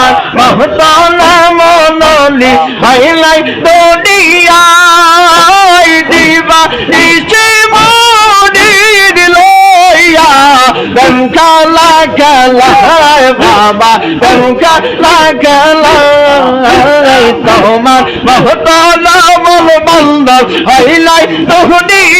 আমার মহতলা মনলি হাইলাই দুনিয়া দিবা নিশে মনির লইয়া। দমকা লাগালাই বাবা, দমকা লাগালাই তোমার মহতলা মন বন্ধ হাইলাই দুনিয়া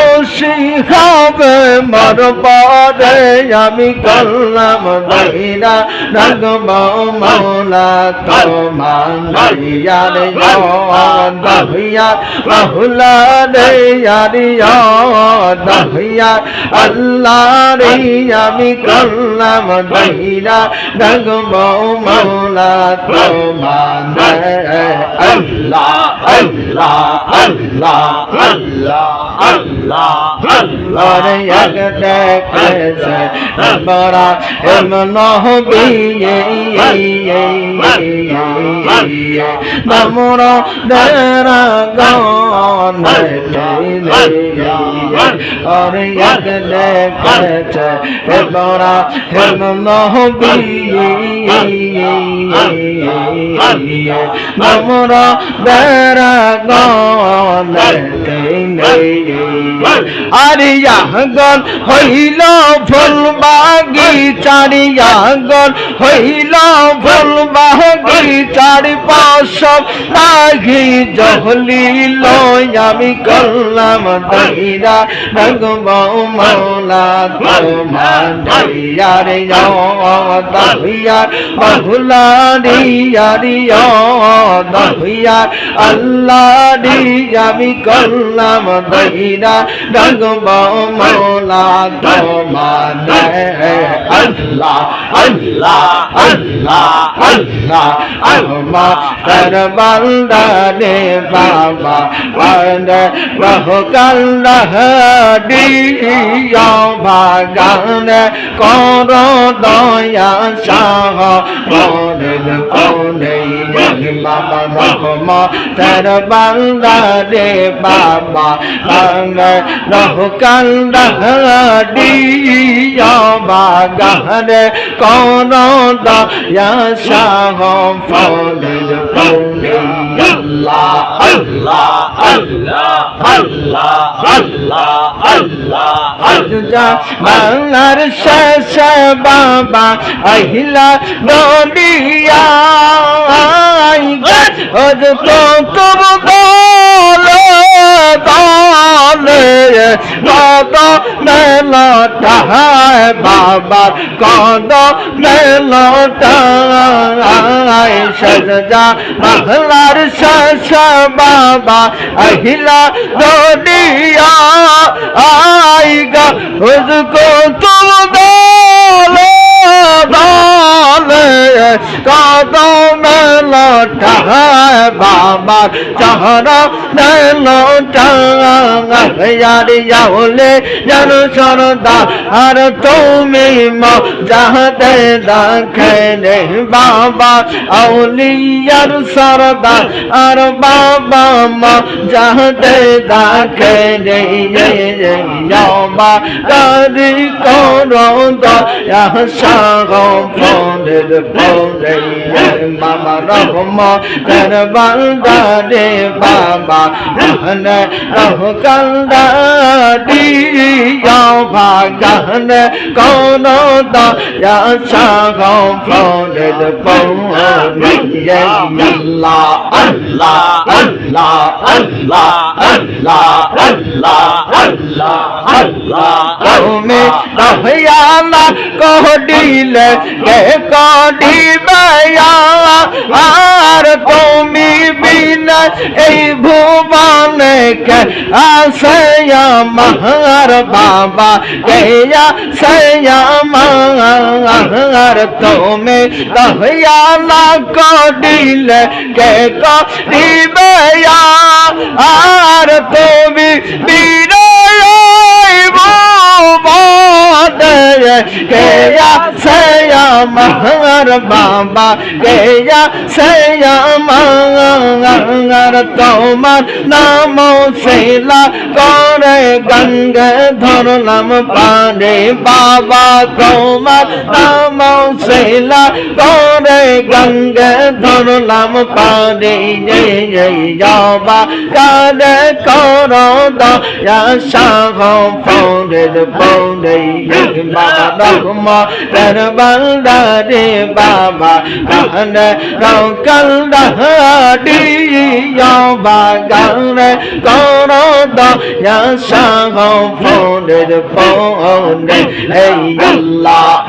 খুশি হবে মর পরে আমি করলাম বহিরা ডাকব মাওলা তোমার ইয়ার দহিয়ার মাহুলা রে ইয়ার দহিয়ার আল্লাহ রে আমি করলাম বহিরা ডাকব মাওলা তোমার আল্লাহ আল্লাহ আল্লাহ আল্লাহ আল্লাহ। Lord, you can take but I am no be. The more there are gone, Lord, you can take but I am no be. The more there are gone, Lord, you can take আরিয়াগন হইল ফুল বাগিচারি Yangon হইল ফুল বাগিচারি পাশ জহলি লয় আমি করলাম দহিরা রঙ মৌলা তোমার দহিয়ার দহিয়ার বহুলা রিয়া রিয়া দহিয়ার আল্লাহ রি আমি করলাম দহিরা রগব মৌলা তোমার আল্লাহ আল্লাহ আল্লাহ আল্লাহ আল্লাহ কর বান্দা রে বাবা, বান্দা, বহু কাল্লাহ দিয়া বাগান কর দয়া সাহ। বাবা রহম কর দয়া শাহ মরের আল্লাহ আল্লাহ আল্লাহ। আল্লাহ আল্লাহ আল্লাহ। বাংলার শেষ বাবা আহিলা নদিয়া ওজ তো তুম বলে দলে কদ মেলটায় বাবা কদ মেলটায় সজা বাংলার শেষ বাবা আহিলা নদিয়া আইগা উসকো তুম দলে দলে কদম লটায় বাবার চাহরা লটায়ারি যাওলে জন সরদা আর তুমি যাহতে দেখে বাবা আউলিয়ার সরদা আর বাবা মা যাহতে দেখে যাবা কারি দয়া সাগম মোদের বৌলাইয়ার মামা রহমতের বান্দারে বাবা গান রহকান্দারি গাভা গান কোন দয়া সাগ মোদের বৌলাইয়ার আল্লাহ আল্লাহ আল্লাহ আল্লাহ তুমি দয়ালা কহডিল কে কডিবে আর তুমি বিনা এই ভুবনে কে আসয়া মহার বাবা গয়া সয়া মহার তোমে দহয়া না কো দিল কে কো দিবয়া আর তুমি বীর গয়া আমার বাবা, কে আমার তোমার নাম শিলা করে গঙ্গে ধরলাম পানে। বাবা, তোমার নাম শিলা করে গঙ্গে ধরলাম পানে। যাবা কারে করো দয়া সাহ ফৌনের ফৌনে বাবা রহম তের বন্দারে বাবা কানে রকল দাড়ি বাগানে করো দয়া সাহ ফৌনের ফৌনে এই আল্লাহ।